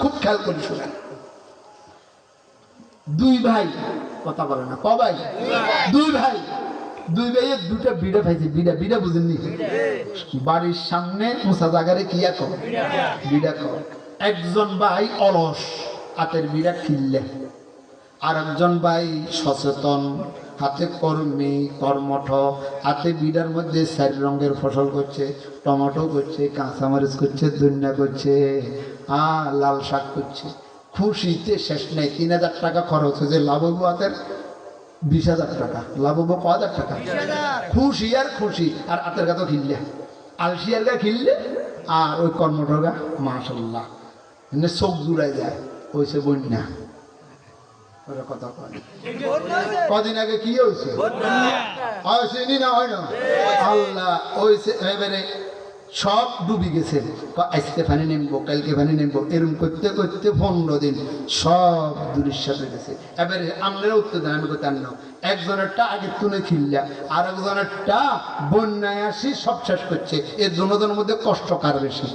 খুব খেয়াল করে শোনেন। দুই ভাই কথা বলে না। ক ভাই? দুই ভাই। দুই ভাইয়ের দুটো বিড়া পাইছে বিড়া বিড়া বুঝেননি? বাড়ির সামনে মুসা জাগারে কিয়া কর বিড়া কর একজন ভাই অলস, হাতের বিড়া কিনলে আর একজন ভাই সচেতন, হাতে কর্মী, কর্মঠ, হাতে বিড়ার মধ্যে চার রঙের ফসল করছে, টমেটো করছে, কাঁচামরিচ করছে, ধনিয়া করছে। আ লাল শাক করছে খুশিতে শেষ নেই। তিন হাজার টাকা খরচ হয়েছে। লাভ হইব হাতের বিশ হাজার টাকা। লাভ হব ক হাজার টাকা? খুশি আর খুশি। আর হাতের গাতো খিললে। আলসিয়ার গা খিললে। আর ওই কর্মঠর গা মাশাল্লাহ। এমনি চোখ জুড়াই যায়। ওইসে বন্যা। কথা কদিন আগে কি হয়েছে হয় না হয় না? আল্লাহ ওইসে এবারে সব ডুবি গেছে। আজকে ফানি নেমবো, কালকে ফানি নেমবো, এরম করতে করতে পনেরো দিন সব দূরের হয়ে গেছে। এবারে আমরা উত্তর দেন, আমি করতে আনলাম একজনেরটা আগে তুলে খিললা আর একজনেরটা বন্যায় আসি সব শেষ করছে। এর দুজনের মধ্যে কষ্ট কার বেশি?